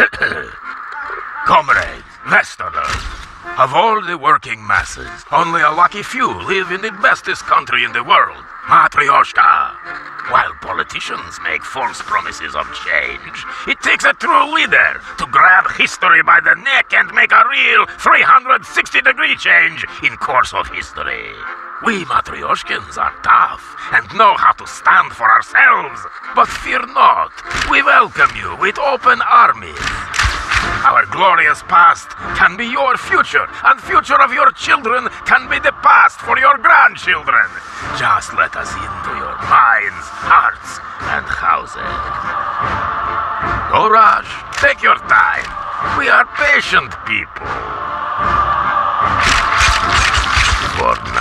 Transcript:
Comrades, Westerners, of all the working masses, only a lucky few live in the bestest country in the world, Matryoshka. While politicians make false promises of change, it takes a true leader grab history by the neck and make a real 360 degree change in course of history. We Matryoshkins are tough and know how to stand for ourselves. But fear not, we welcome you with open armies. Our glorious past can be your future, and future of your children can be the past for your grandchildren. Just let us into your minds, hearts, and houses. Go, Raj. Take your time. We are patient people. For.